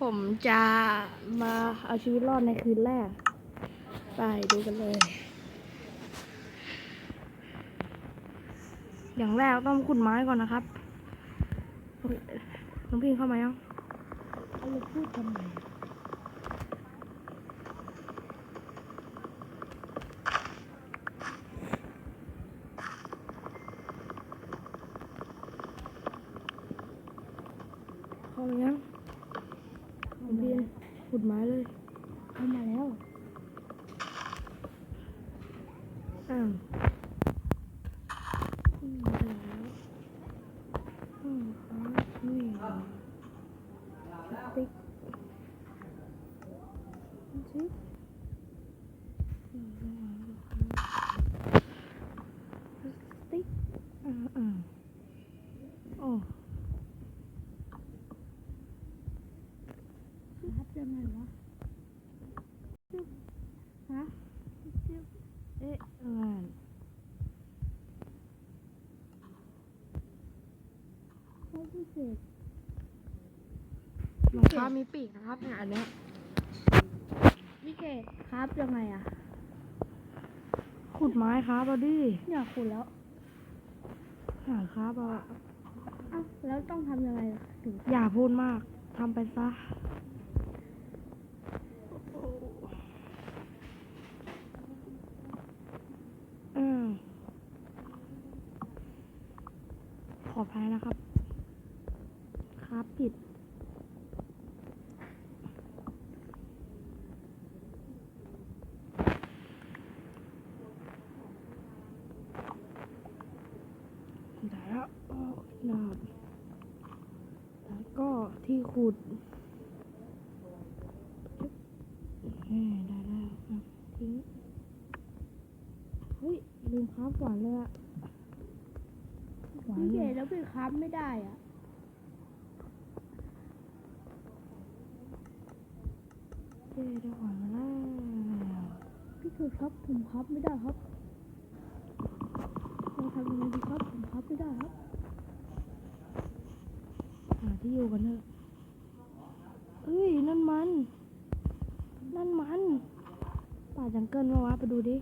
ผมจะมาเอาชีวิตรอดในคืนแรก ไปดูกันเลย อย่างแรกต้องขุดไม้ก่อนนะครับน้องพิงเข้ามายังเอาเราพูดทำไมเข้ามายัง ขุดไม้เลย เข้ามาแล้ว อ้าว อืมมาแล้ว อืมครับนี่ติ๊กจิ๊กอืมติ๊กอ่าอ่าโอ้ ครับยังไงวะ ฮะเอ๊ะงาน เขาพิเศษ รองเท้ามีปีกนะครับเนี่ยอันเนี้ยพิเศษครับยังไงอะขุดไม้ครับเอาดิเนี่ยคุณแล้วหาครับเอาอะเอ้าแล้วต้องทำยังไงล่ะถึงอย่าพูดมากทำไปซะ อืมขออภัยนะครับครับ ผิด แล้วออกดาบแล้วก็ที่ขุดได้แล้วทิ้งเฮ้ยลืมคราฟหวานเลยอะหวานพิเลเศยแล้วพี่ครับไม่ได้อะ เจ๊ ได้หวานมาแล้วพี่คือครับผมครับไม่ได้ครับเราทำยังไงดีครับผมครับไม่ได้ครับหาที่อยู่กันเถอะเอ้ยนั่นมัน นั่นมัน ป่าจังเกิลมาวะไปดูดิ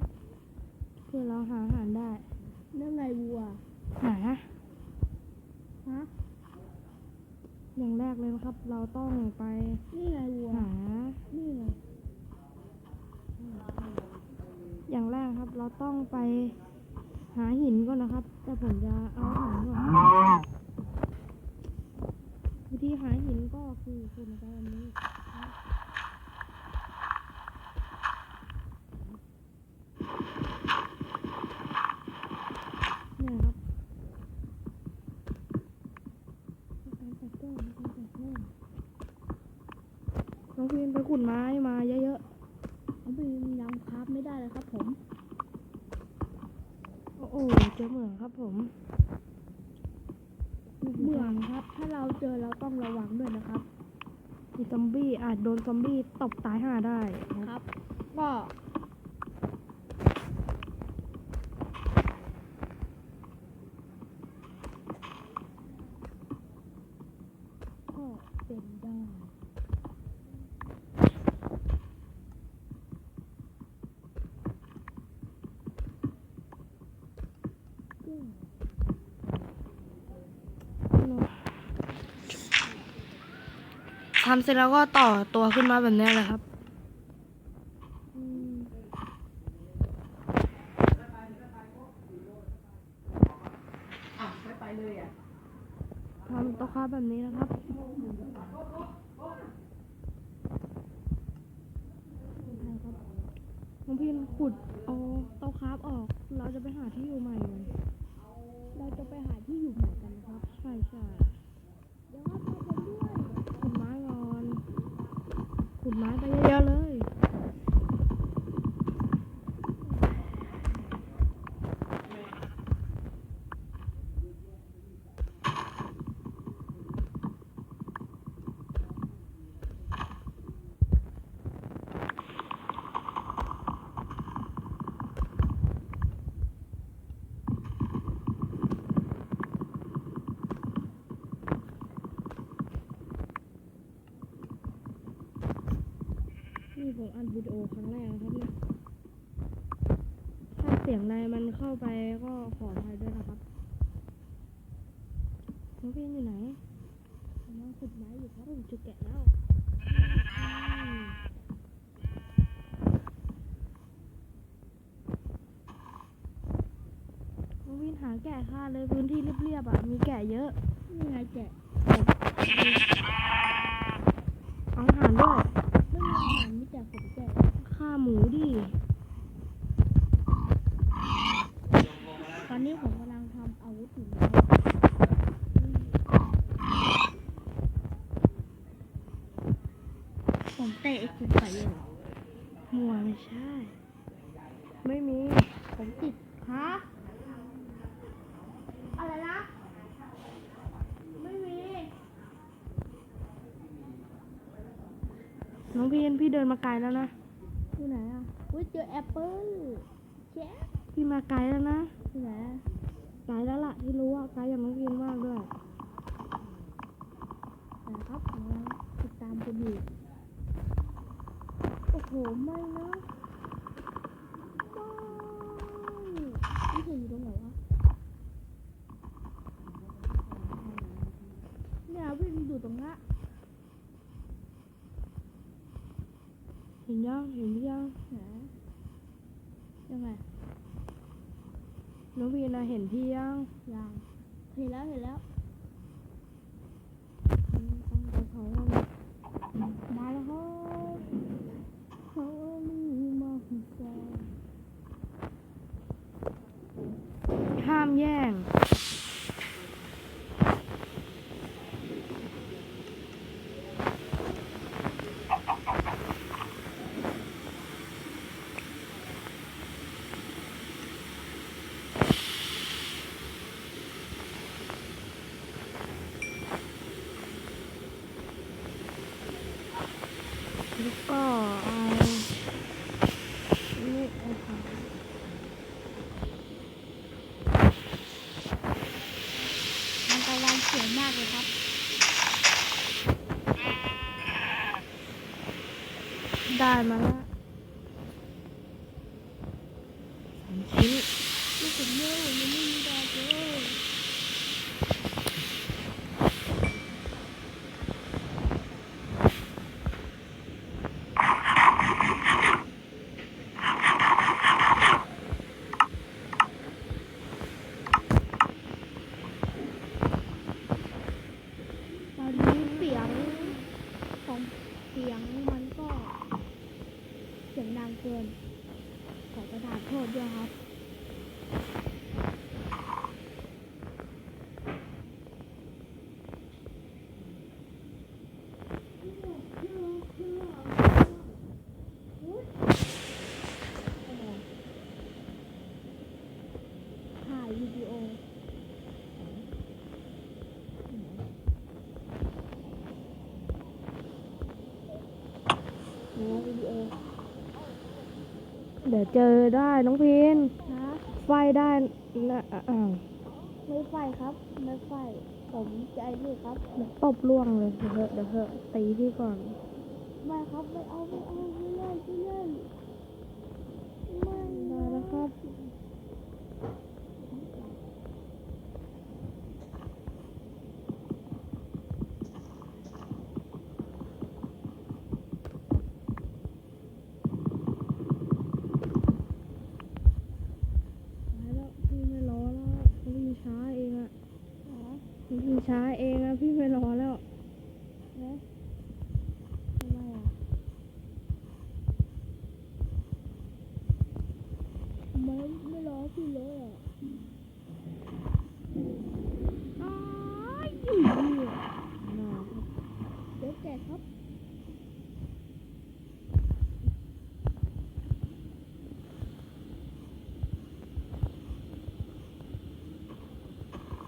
เพื่อเราหาอาหารได้นั่นไงวัวไหนฮะฮะอย่างแรกเลยนะครับ เราต้องไปนี่ไงวัวหา นี่ไงอย่างแรกครับ เราต้องไปหาหินก่อนนะครับ แต่ผมจะเอาหินก่อนวิธีหาหินก็คือคุณไปอันนี้ เนี่ยครับมีการตัดแก้วมีการตัดแก้วน้อง พีนไปขุดไม้มาเยอะๆน้องพีนยังครับไม่ได้เลยครับผม โอ้โหเจอเหมืองครับผมเหมืองครับ ถ้าเราเจอเราต้องระวังด้วยนะครับมีซอมบี้อาจโดนซอมบี้ตบตายห่าได้ครับครับก็เป็นได้ก็ ทำเสร็จแล้วก็ต่อตัวขึ้นมาแบบนี้เลยครับอืมทำโต๊ะค้าแบบนี้นะครับน้องพี่ขุดเอาโต๊ะคราฟออก เราจะไปหาที่อยู่ใหม่เลยเราจะไปหาที่อยู่ใหม่กันนะครับ ใช่ใช่ เดี๋ยวครับมาผมด้วย ขุดไม้ก่อน ขุดไม้ไปเยอะๆเลย เนี่ผมอัดวิดีโอครั้งแรกนะครับเนี่ยถ้าเสียงใดมันเข้าไปก็ขออภัยด้วยนะครับน้องพี่อยู่ไหน กำลังขุดไม้อยู่ครับ ผม จะแกะแล้วอืมน้องวินหาแกะค่าเลยพื้นที่เรียบๆอะ มีแกะเยอะนี่ไงแกะเอาอาหารด้วยไม่มีอาหารมีแต่ผมแกะฆ่าหมูดิตอนนี้ผมกำลังทำอาวุธอยู่นะ ผมเตะคุณใส่เลยเหรอมัวไม่ใช่ ไม่มี ผมติด ฮะ อะไรนะ ไม่มี น้องพีนพี่เดินมาไกลแล้วนะที่ไหนอะอุ้ยเจอแอปเปิ้ลแชะพี่มาไกลแล้วนะที่ไหนอะไกลแล้วล่ะที่รู้ว่าไกลอย่างน้องพีนมากด้วยนะครับผมกำลังติดตามคุณอยู่โอ้โห ไม่นะไม่นี่เธออยู่ตรงไหนวะเนี่ยวิ่งอยู่ตรงนั้นเห็นยังเห็นหรือยังไหนยังไงน้องพีนะเห็นพี่ยังยังเห็นแล้วเห็นแล้วอืมต้องไปเขาแล้วนะมาแล้วครับเขาลีมาหุ่นใจ ห้ามแย่ง แล้วก็เอานี่เอาค่ะ มันตะวันสวยมากเลยครับ ได้มาแล้วสามชิ้น ลูกผมเยอะยังไม่มีดอกเลย ตอนนี้เสียงของเสียงมันก็เสียงดังเกิน ขอประทานโทษด้วยครับถ่ายวิดีโอ โอ้วิดีโอ เดี๋ยวเจอได้น้องพินนะไฟได้นะอ่าวไม่ไฟครับไม่ไฟผมใจนี่ครับเดี๋ยวตบล่วงเลยเดี๋ยวเถอะเดี๋ยวเถอะตีพี่ก่อนไม่ครับไม่เอาไม่เอาไม่เล่นไม่เล่นไม่ได้แล้วครับ ไปแล้วพี่ไม่รอแล้วพี่มีช้าเองอะ นะ พี่มีช้าเองอะพี่ไม่รอแล้ว นะทำไมอะทำไม ไม่รอพี่เลยอะอ้ายอยู่นี่อะน่าเดี๋ยวแกะครับ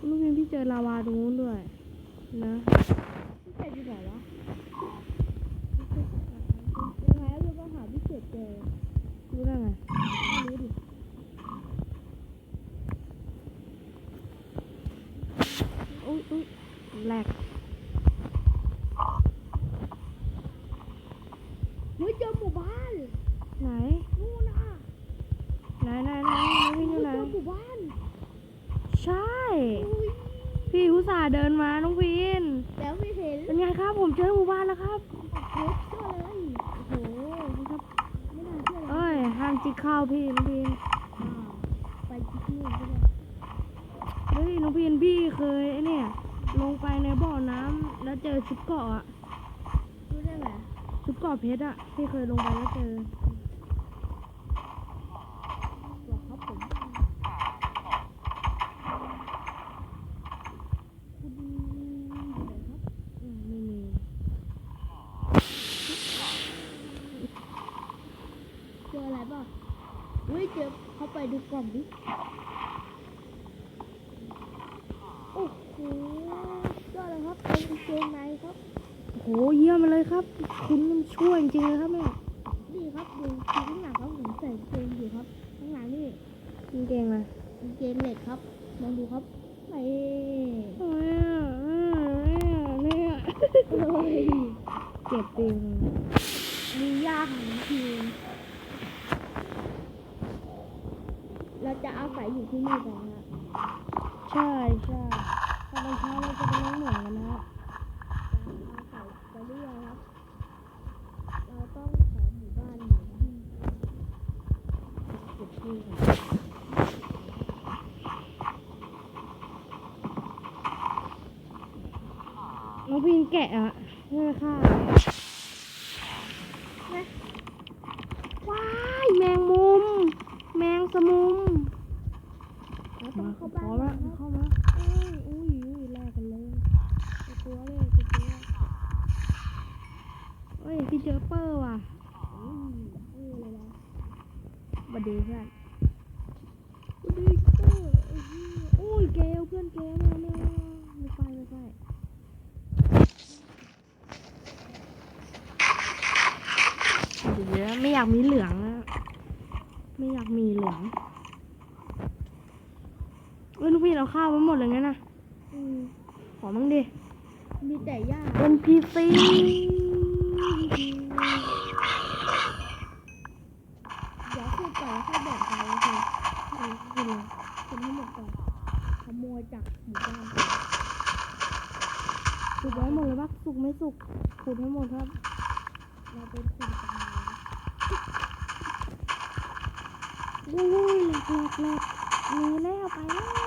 ลูกพิมพี่เจอลาวาตรงนู้นด้วย นะพี่เศษอยู่ไหนวะยังไงเราก็หาพี่เศษเจอรู้ได้ไง อุ้ยอุ้ยแหลกเฮ้ยเจอหมู่บ้านไหนนู่นน่ะไหนไหนไหนพี่อยู่ไหนหมู่บ้านใช่พี่อุตส่าห์เดินมาน้องพีนแล้วพี่เห็นเป็นไงครับ ผมเจอหมู่บ้านแล้วครับเยอะเลยโอ้โหครับไม่น่าเชื่อเลยเอ้ยห้ามจิกข้าวพี่น้องพีนไปจิกนี่ก็ได้ เฮ้ยน้องพีนพี่เคยไอเนี่ย ลงไปในบ่อน้ำแล้วเจอชุดเกาะอะรู้ได้ไหมชุดเกาะเพชรอะพี่เคยลงไปแล้วเจอ หรอครับผมคุณอยู่ไหนครับ อืมไม่มี เจออะไรบ้างเฮ้ยเจอเข้าไปดูกล่องดิ โอ้โหยอดเลยครับ เป็นกางเกงในครับโหเยี่ยมเลยครับ คุณมันช่วยจริงๆเลยครับแม่นี่ครับดูข้างหลังครับผมใส่กางเกงอยู่ครับข้างหลังนี่จริงๆเลยกางเกงเหล็กครับลองดูครับไอ้โอ้ยอะเนี่ยเนี่ยเอ้ยเจ็บจริงมียาของทีมเราจะอาศัยอยู่ที่นี่กันนะใช่ใช่ตอนเช้าเราจะไปเลี้ยงหมูกันนะครับ จะอาศัยไปเรื่อยครับ เราต้องขอหมู่บ้านอยู่ที่จุดที่ก่อน น้องพินแกะอะใช่ไหมค่ะนะว้ายแมงมุม แมงสมุมเราต้องเข้าพบ้าอนแล้ละวครับเข้ามาอุ้ยอุ้ยอุ้ยแลกกันเลยไปตัวเลยไปตัวเฮ้ยพี่เจอเปอร์ว่ะอืมเออเลยนะบัดดีเพื่อน ดูดิเออเออ โอ้ยเกลเพื่อนเกลไม่เอาไม่เอาไม่ไปไม่ไปเดี๋ยวไม่ อยากมีเหลืองอะไม่อยากมีเหลืองเอ้ยลูกพี่เราข้าวไว้หมดเลยงั้นนะอืมขอมั่งดิ มีแต่หญ้า NPC เดี๋ยวพูดก่อนแล้วค่อยแบ่งไปโอเคเออกินเลยคนทั้งหมดก่อนขโมยจากหมู่บ้านสุกไว้หมดเลยปะสุกไม่สุกขุดให้หมดครับ เราเป็นคน กลางโอ้ยหลกแหลกแหลกมีแล้วไปแล้ว